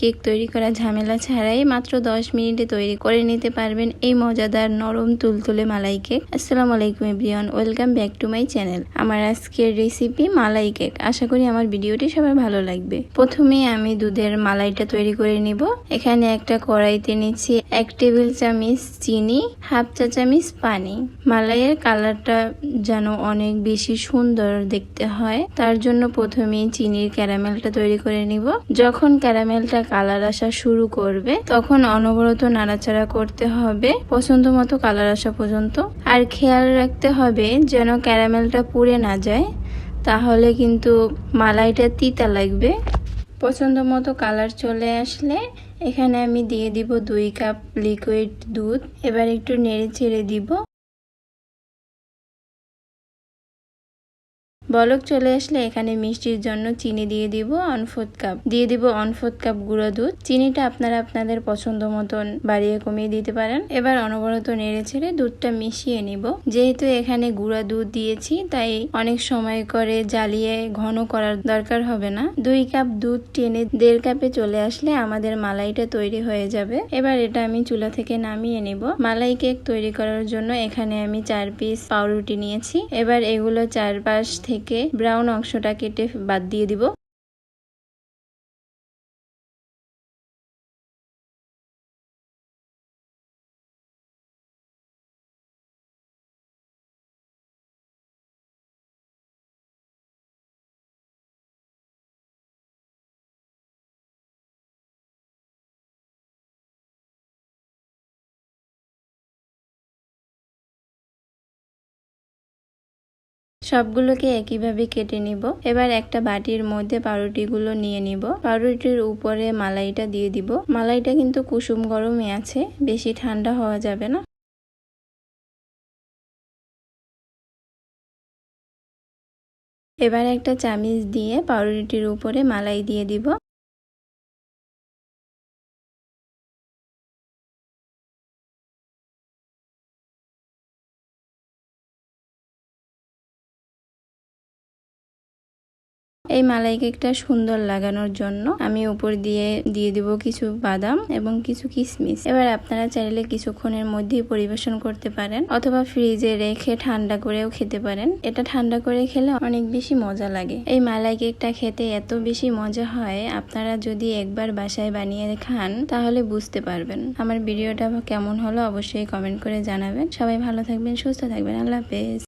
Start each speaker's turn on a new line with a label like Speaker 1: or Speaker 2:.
Speaker 1: Cake তৈরি করা ঝামেলা ছাড়াই মাত্র 10 মিনিটে তৈরি করে নিতে পারবেন এই মজাদার নরম তুলতুলে মালাই কেক। আসসালামু আলাইকুম everyone, welcome back to my channel. আমার আজকের রেসিপি মালাই কেক। আশা করি আমার ভিডিওটি সবার ভালো লাগবে। প্রথমে আমি দুধের মালাইটা তৈরি করে নিব। এখানে একটা কড়াইতে নিচ্ছি এক টেবিল চামচ চিনি, হাফ চা চামচ পানি। মালাইয়ের কালারটা যেন অনেক বেশি সুন্দর দেখতে হয়। তার জন্য প্রথমে চিনির ক্যারামেলটা তৈরি করে নিব। যখন ক্যারামেলটা কালার আসা শুরু করবে, তখন অনবরত নাড়াচাড়া করতে হবে পছন্দ মতো কালার আসা পর্যন্ত। আর খেয়াল রাখতে হবে যেন ক্যারামেলটা পুড়ে না যায়, তাহলে কিন্তু মালাইটা তিতা লাগবে। পছন্দ মতো কালার চলে আসলে এখানে আমি দিয়ে দিব দুই কাপ লিকুইড দুধ, এবার একটু নেড়ে ছেড়ে দিব। বলক চলে আসলে এখানে মিষ্টির জন্য চিনি দিয়ে দিব অনফোর্থ কাপ। দিয়ে দিব অনফোর্থ কাপ গুঁড়ো দুধ। চিনিটা আপনারা আপনাদের পছন্দ মতন বাড়িয়ে কমিয়ে দিতে পারেন। এবার অনবরত নেড়ে ছেড়ে দুধটা মিশিয়ে নিব। যেহেতু এখানে গুঁড়া দুধ দিয়েছি, তাই অনেক সময় করে জ্বালিয়ে ঘন করার দরকার হবে না। দুই কাপ দুধ টেনে দেড় কাপে চলে আসলে আমাদের মালাইটা তৈরি হয়ে যাবে। এবার এটা আমি চুলা থেকে নামিয়ে নিব। মালাই কেক তৈরি করার জন্য এখানে আমি চার পিস পাউরুটি নিয়েছি। এবার এগুলো চারপাশ থেকে থেকে ব্রাউন অংশটা কেটে বাদ দিয়ে দিব। সবগুলোকে একইভাবে কেটে নিব। এবার একটা বাটির মধ্যে পাউরুটিগুলো নিয়ে নিব। পাউরুটির উপরে মালাইটা দিয়ে দিব। মালাইটা কিন্তু কুসুম গরমে আছে, বেশি ঠান্ডা হওয়া যাবে না। এবার একটা চামিচ দিয়ে পাউরুটির উপরে মালাই দিয়ে দিব। এই মালাই কেকটা সুন্দর লাগানোর জন্য আমি উপর দিয়ে দিয়ে দিব কিছু বাদাম এবং কিছু কিশমিশ এবার আপনারা চাইলে কিছুক্ষণের মধ্যেই পরিবেশন করতে পারেন অথবা ফ্রিজে রেখে ঠান্ডা করেও খেতে পারেন। এটা ঠান্ডা করে খেলে অনেক বেশি মজা লাগে। এই মালাই কেকটা খেতে এত বেশি মজা হয়, আপনারা যদি একবার বাসায় বানিয়ে খান তাহলে বুঝতে পারবেন। আমার ভিডিওটা কেমন হলো অবশ্যই কমেন্ট করে জানাবেন। সবাই ভালো থাকবেন, সুস্থ থাকবেন। আল্লাহ হাফেজ।